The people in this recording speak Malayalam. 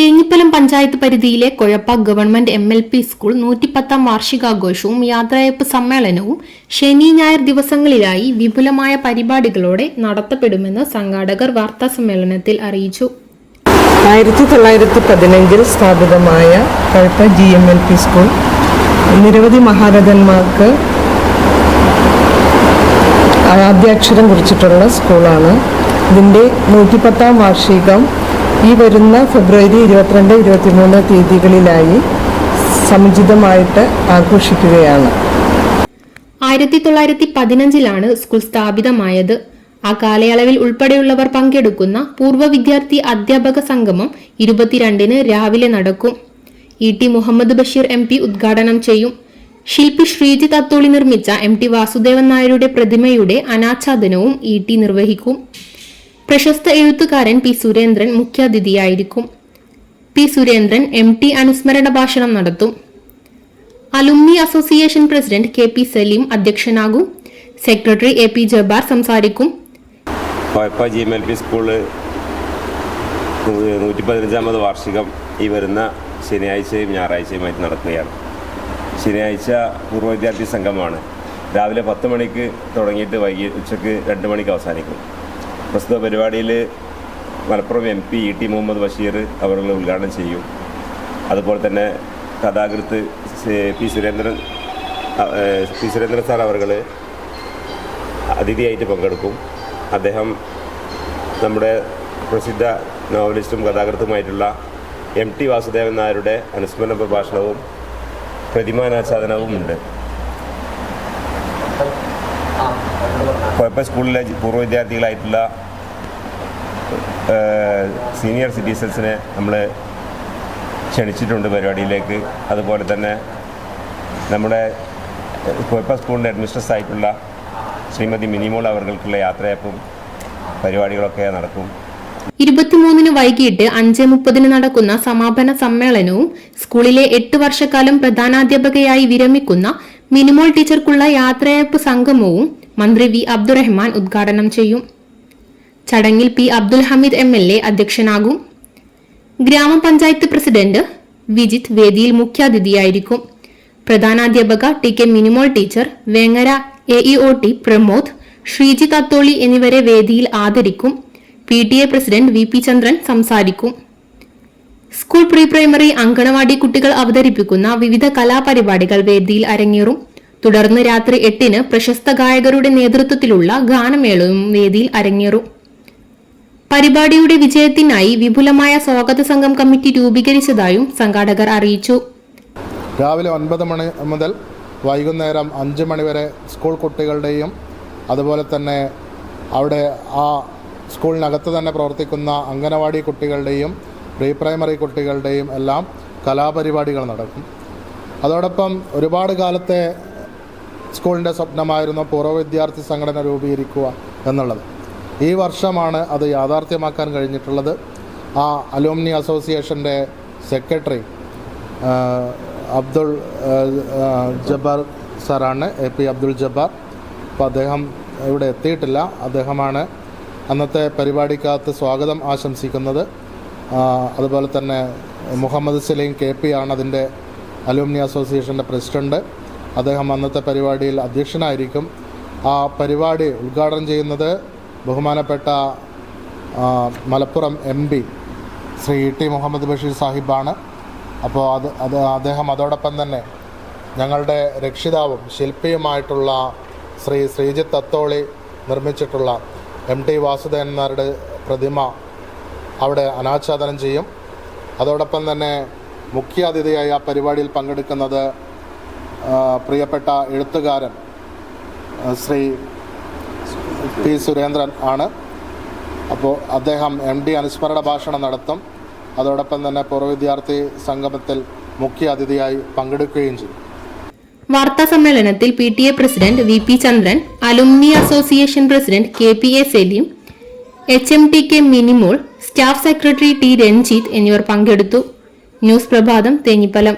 ഗ്രാമപഞ്ചായത്ത് പരിധിയിലെ Kozhappa government M L P school നൂറ്റിപ്പത്താം വാർഷികാഘോഷവും യാത്രയപ്പ് സമ്മേളനവും ശനി ഞായർ ദിവസങ്ങളിലായി വിപുലമായ പരിപാടികളോടെ നടത്തപ്പെടുമെന്ന് സംഘാടകർ വാർത്താ സമ്മേളനത്തിൽ അറിയിച്ചു. ആയിരത്തി തൊള്ളായിരത്തി പതിനഞ്ചിൽ സ്ഥാപിതമായ Kozhappa G M L P school നിരവധി മഹാരഥന്മാർക്ക് ആദ്യാക്ഷരം കുറിച്ചിട്ടുള്ള സ്കൂളാണ്. ഇതിന്റെ നൂറ്റിപ്പത്താം വാർഷികം ഈ വരുന്ന ഫെബ്രുവരി ഇരുപത്തിരണ്ട് ഇരുപത്തിമൂന്ന് തീയതികളിലായി സമുചിതമായിട്ട് ആഘോഷിക്കുകയാണ്. ആയിരത്തി തൊള്ളായിരത്തി പതിനഞ്ചിലാണ് സ്കൂൾ സ്ഥാപിതമായത്. ആ കാലയളവിൽ ഉൾപ്പെടെയുള്ളവർ പങ്കെടുക്കുന്ന പൂർവ വിദ്യാർത്ഥി അധ്യാപക സംഗമം ഇരുപത്തിരണ്ടിന് രാവിലെ നടക്കും. E T Muhammad Basheer M P ഉദ്ഘാടനം ചെയ്യും. ശില്പി ശ്രീജിത്ത് അത്തോളി നിർമ്മിച്ച എം ടി വാസുദേവൻ നായരുടെ പ്രതിമയുടെ അനാച്ഛാദനവും ഇ ടി നിർവഹിക്കും. പ്രശസ്ത എഴുത്തുകാരൻ പി സുരേന്ദ്രൻ മുഖ്യാതിഥിയായിരിക്കും. പി സുരേന്ദ്രൻ എം ടി അനുസ്മരണ ഭാഷണം നടത്തും. Alumni association president K P Salim അധ്യക്ഷനാകും. Secretary A P Jabbar സംസാരിക്കും. കോയപ്പ ജി എം എൽ നൂറ്റി പതിനഞ്ചാമത് വാർഷികം ഈ വരുന്ന ശനിയാഴ്ചയും ഞായറാഴ്ചയുമായിട്ട് നടക്കുകയാണ്. ശനിയാഴ്ച പൂർവ വിദ്യാർത്ഥി സംഘമാണ് രാവിലെ പത്ത് മണിക്ക് തുടങ്ങിയിട്ട് വൈകി ഉച്ചയ്ക്ക് രണ്ട് മണിക്ക് അവസാനിക്കും. പ്രസ്തുത പരിപാടിയിൽ Malappuram M P E T Muhammad Basheer അവർ ഉദ്ഘാടനം ചെയ്യും. അതുപോലെ തന്നെ കഥാകൃത്ത് P Surendran P Surendran sir അവർ അതിഥിയായിട്ട് പങ്കെടുക്കും. അദ്ദേഹം നമ്മുടെ പ്രസിദ്ധ നോവലിസ്റ്റും കഥാകൃത്തുമായിട്ടുള്ള എം ടി വാസുദേവൻ നായരുടെ അനുസ്മരണ പ്രഭാഷണവും പ്രതിമാനാച്ഛാദനവും ഉണ്ട് കുഴപ്പ സ്കൂളിലെ പൂർവ വിദ്യാർത്ഥികളായിട്ടുള്ള സീനിയർ സിറ്റിസൺസിനെ നമ്മൾ ക്ഷണിച്ചിട്ടുണ്ട് പരിപാടിയിലേക്ക്. അതുപോലെ തന്നെ നമ്മുടെ കുഴപ്പ സ്കൂളിന്റെ അഡ്മിനിസ്ട്രസ് ആയിട്ടുള്ള ശ്രീമതി മിനിമോൾ അവർക്കുള്ള യാത്രയപ്പും പരിപാടികളൊക്കെ നടക്കും. ഇരുപത്തിമൂന്നിന് വൈകിട്ട് അഞ്ച് മുപ്പതിന് നടക്കുന്ന സമാപന സമ്മേളനവും സ്കൂളിലെ എട്ട് വർഷക്കാലം പ്രധാനാധ്യാപകയായി വിരമിക്കുന്ന മിനിമോൾ ടീച്ചർക്കുള്ള യാത്രയപ്പ് സംഗമവും മന്ത്രി വി അബ്ദുറഹ്മാൻ ഉദ്ഘാടനം ചെയ്യും. ചടങ്ങിൽ P Abdul Hameed M L A അധ്യക്ഷനാകും. ഗ്രാമപഞ്ചായത്ത് പ്രസിഡന്റ് വിജിത് വേദിയിൽ മുഖ്യാതിഥിയായിരിക്കും. പ്രധാനാധ്യാപക T K Minimol teacher Vengara A E O T Pramod Sreejith Atholi എന്നിവരെ വേദിയിൽ ആദരിക്കും. P T A president V P Chandran സംസാരിക്കും. സ്കൂൾ പ്രീ പ്രൈമറി അങ്കണവാടി കുട്ടികൾ അവതരിപ്പിക്കുന്ന വിവിധ കലാപരിപാടികൾ വേദിയിൽ അരങ്ങേറും. തുടർന്ന് രാത്രി എട്ടിന് പ്രശസ്ത ഗായകരുടെ നേതൃത്വത്തിലുള്ള ഗാനമേളയും വേദിയിൽ അരങ്ങേറും. പരിപാടിയുടെ വിജയത്തിനായി വിപുലമായ സ്വാഗത സംഘം കമ്മിറ്റി രൂപീകരിച്ചതായും സംഘാടകർ അറിയിച്ചു. രാവിലെ ഒൻപത് മണി മുതൽ വൈകുന്നേരം അഞ്ച് മണിവരെ സ്കൂൾ കുട്ടികളുടെയും അതുപോലെ തന്നെ അവിടെ ആ സ്കൂളിനകത്ത് തന്നെ പ്രവർത്തിക്കുന്ന അംഗനവാടി കുട്ടികളുടെയും പ്രീ പ്രൈമറി കുട്ടികളുടെയും എല്ലാം കലാപരിപാടികൾ നടക്കും. അതോടൊപ്പം ഒരുപാട് കാലത്തെ സ്കൂളിന്റെ സ്വപ്നമായിരുന്നു പൂർവ വിദ്യാർത്ഥി സംഘടന രൂപീകരിക്കുക എന്നുള്ളത്. ഈ വർഷമാണ് അത് യാഥാർത്ഥ്യമാക്കാൻ കഴിഞ്ഞിട്ടുള്ളത്. ആ അലൂമിനി അസോസിയേഷന്റെ സെക്രട്ടറി അബ്ദുൾ ജബ്ബാർ സാറാണ് എ പി അബ്ദുൾ ജബ്ബാർ. അപ്പോൾ അദ്ദേഹം ഇവിടെ എത്തിയിട്ടില്ല. അദ്ദേഹമാണ് അന്നത്തെ പരിപാടിക്കകത്ത് സ്വാഗതം ആശംസിക്കുന്നത്. അതുപോലെ തന്നെ മുഹമ്മദ് സലീം കെ പി ആണ് അതിന്റെ അലൂമിനി അസോസിയേഷന്റെ പ്രസിഡന്റ് അദ്ദേഹം അന്നത്തെ പരിപാടിയിൽ അധ്യക്ഷനായിരിക്കും. ആ പരിപാടി ഉദ്ഘാടനം ചെയ്യുന്നത് ബഹുമാനപ്പെട്ട Malappuram M P Shri T Muhammad Basheer സാഹിബാണ്. അപ്പോൾ അത് അത് അദ്ദേഹം അതോടൊപ്പം തന്നെ ഞങ്ങളുടെ രക്ഷിതാവും ശില്പിയുമായിട്ടുള്ള ശ്രീ ശ്രീജിത്ത് അത്തോളി നിർമ്മിച്ചിട്ടുള്ള എം ടി വാസുദേവൻ നായരുടെ പ്രതിമ അവിടെ അനാച്ഛാദനം ചെയ്യും. അതോടൊപ്പം തന്നെ മുഖ്യാതിഥിയായി ആ പരിപാടിയിൽ പങ്കെടുക്കുന്നത് പ്രിയപ്പെട്ട എഴുത്തുകാരൻ ശ്രീ പി സുരേന്ദ്രൻ ആണ്. അപ്പോൾ അദ്ദേഹം എം ഡി അനുസ്മരണ ഭാഷണം നടത്തും. അതോടൊപ്പം തന്നെ പൂർവ വിദ്യാർത്ഥി സംഗമത്തിൽ മുഖ്യ അതിഥിയായി പങ്കെടുക്കുകയും ചെയ്യും. വാർത്താ സമ്മേളനത്തിൽ P T A president V P Chandran alumni association president K P A Salim H M T K Minimol staff secretary T Ranjith എന്നിവർ പങ്കെടുത്തു. ന്യൂസ് പ്രഭാതം തേഞ്ഞിപ്പലം.